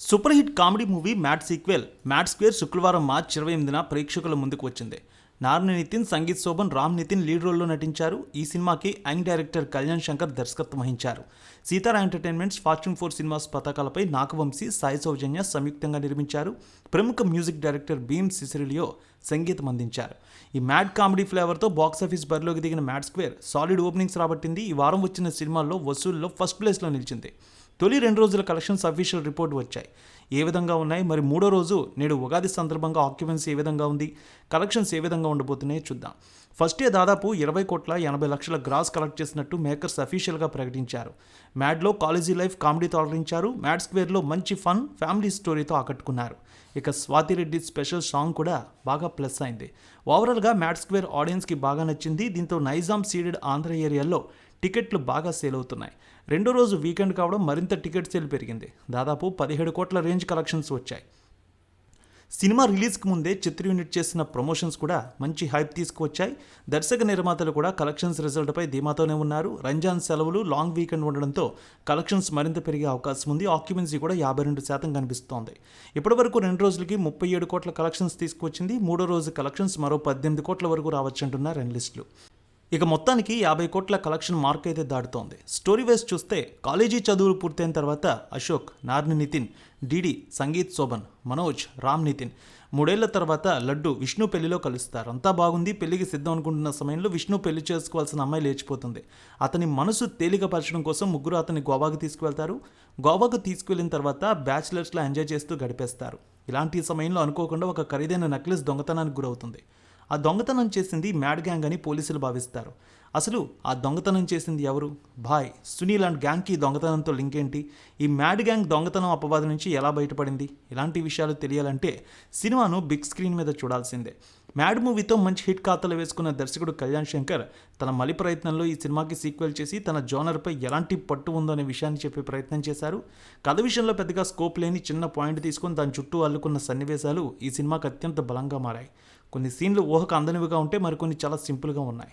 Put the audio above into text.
Super hit comedy movie Mad sequel. Mad square శుక్రవారం మార్చి ఇరవై ఎనిమిదిన ప్రేక్షకుల ముందుకు వచ్చింది. నారాయణ నితిన్ సంగీత్ శోభన్ రామ్ నితిన్ లీడ్ రోల్లో నటించారు. ఈ సినిమాకి యంగ్ డైరెక్టర్ కళ్యాణ్ శంకర్ దర్శకత్వం వహించారు. Sithara entertainments fortune four cinemas పతాకాలపై Nagavamsi Sai Soujanya సంయుక్తంగా నిర్మించారు. ప్రముఖ మ్యూజిక్ డైరెక్టర్ భీమ్ సిసిరిలియో సంగీతం అందించారు. ఈ మ్యాడ్ కామెడీ ఫ్లేవర్తో బాక్సాఫీస్ బరిలోకి దిగిన మ్యాడ్ స్క్వేర్ సాలిడ్ ఓపెనింగ్స్ రాబట్టింది. ఈ వారం వచ్చిన సినిమాల్లో వసూల్లో ఫస్ట్ ప్లేస్లో నిలిచింది. తొలి రెండు రోజుల కలెక్షన్స్ అఫీషియల్ రిపోర్ట్ వచ్చాయి. ఏ విధంగా ఉన్నాయి? మరి మూడో రోజు నేడు ఉగాది సందర్భంగా ఆక్యుపెన్సీ ఏ విధంగా ఉంది? కలెక్షన్స్ ఏ విధంగా ఉండబోతున్నాయో చూద్దాం. ఫస్ట్ డే దాదాపు ఇరవై కోట్ల ఎనభై లక్షల గ్రాస్ కలెక్ట్ చేసినట్టు మేకర్స్ అఫీషియల్గా ప్రకటించారు. మ్యాడ్లో కాలేజీ లైఫ్ కామెడీతో అలరించారు మ్యాడ్ స్క్వేర్లో మంచి ఫన్ ఫ్యామిలీ స్టోరీతో ఆకట్టుకున్నారు. ఇక స్వాతిరెడ్డి స్పెషల్ సాంగ్ కూడా బాగా ప్లస్ అయింది. ఓవరాల్గా మ్యాడ్ స్క్వేర్ ఆడియన్స్కి బాగా నచ్చింది. దీంతో నైజాం సీడెడ్ ఆంధ్ర ఏరియాలో టికెట్లు బాగా సేల్ అవుతున్నాయి. రెండో రోజు వీకెండ్ కావడం మరింత టికెట్ సేల్ పెరిగింది. దాదాపు పదిహేడు కోట్ల రేంజ్ కలెక్షన్స్ వచ్చాయి. సినిమా రిలీజ్కి ముందే చిత్ర యూనిట్ చేసిన ప్రమోషన్స్ కూడా మంచి హైప్ తీసుకువచ్చాయి. దర్శక నిర్మాతలు కూడా కలెక్షన్స్ రిజల్ట్పై ధీమాతోనే ఉన్నారు. రంజాన్ సెలవులు లాంగ్ వీకెండ్ ఉండడంతో కలెక్షన్స్ మరింత పెరిగే అవకాశం ఉంది. ఆక్యుపెన్సీ కూడా యాభై రెండు శాతం కనిపిస్తోంది. ఇప్పటివరకు రెండు రోజులకి ముప్పై ఏడు కోట్ల కలెక్షన్స్ తీసుకువచ్చింది. మూడో రోజు కలెక్షన్స్ మరో పద్దెనిమిది కోట్ల వరకు రావచ్చంటున్నారు అనలిస్టులు ఇక మొత్తానికి యాభై కోట్ల కలెక్షన్ మార్క్ అయితే దాటుతోంది. స్టోరీ వేస్ చూస్తే కాలేజీ చదువులు పూర్తయిన తర్వాత అశోక్ నార్ని నితిన్ డిడి సంగీత్ శోభన్ మనోజ్ రామ్ నితిన్. మూడేళ్ళ తర్వాత లడ్డు విష్ణు పెళ్ళిలో కలుస్తారు. అంతా బాగుంది పెళ్ళికి సిద్ధం అనుకుంటున్న సమయంలో విష్ణు పెళ్ళి చేసుకోవాల్సిన అమ్మాయి లేచిపోతుంది. అతని మనసు తేలికపరచడం కోసం ముగ్గురు అతని గోవాకు తీసుకువెళ్తారు. గోవాకు తీసుకువెళ్ళిన తర్వాత బ్యాచిలర్స్లో ఎంజాయ్ చేస్తూ గడిపేస్తారు. ఇలాంటి సమయంలో అనుకోకుండా ఒక ఖరీదైన నెక్లెస్ దొంగతనానికి గురవుతుంది. ఆ దొంగతనం చేసింది మ్యాడ్ గ్యాంగ్ అని పోలీసులు భావిస్తారు. అసలు ఆ దొంగతనం చేసింది ఎవరు? భాయ్ సునీల్ అండ్ గ్యాంగ్కి దొంగతనంతో లింక్ ఏంటి? ఈ మ్యాడ్ గ్యాంగ్ దొంగతనం అపవాదం నుంచి ఎలా బయటపడింది? ఇలాంటి విషయాలు తెలియాలంటే సినిమాను బిగ్ స్క్రీన్ మీద చూడాల్సిందే. మ్యాడ్ మూవీతో మంచి హిట్ ఖాతాలు వేసుకున్న దర్శకుడు కళ్యాణ్ శంకర్ తన మలి ప్రయత్నంలో ఈ సినిమాకి సీక్వెల్ చేసి తన జోనర్పై ఎలాంటి పట్టు ఉందో అనే విషయాన్ని చెప్పే ప్రయత్నం చేశారు. కథ విషయంలో పెద్దగా స్కోప్ లేని చిన్న పాయింట్ తీసుకొని దాని చుట్టూ అల్లుకున్న సన్నివేశాలు ఈ సినిమాకి అత్యంత బలంగా మారాయి. కొన్ని సీన్లు ఊహకు అందనివిగా ఉంటే మరికొన్ని చాలా సింపుల్గా ఉన్నాయి.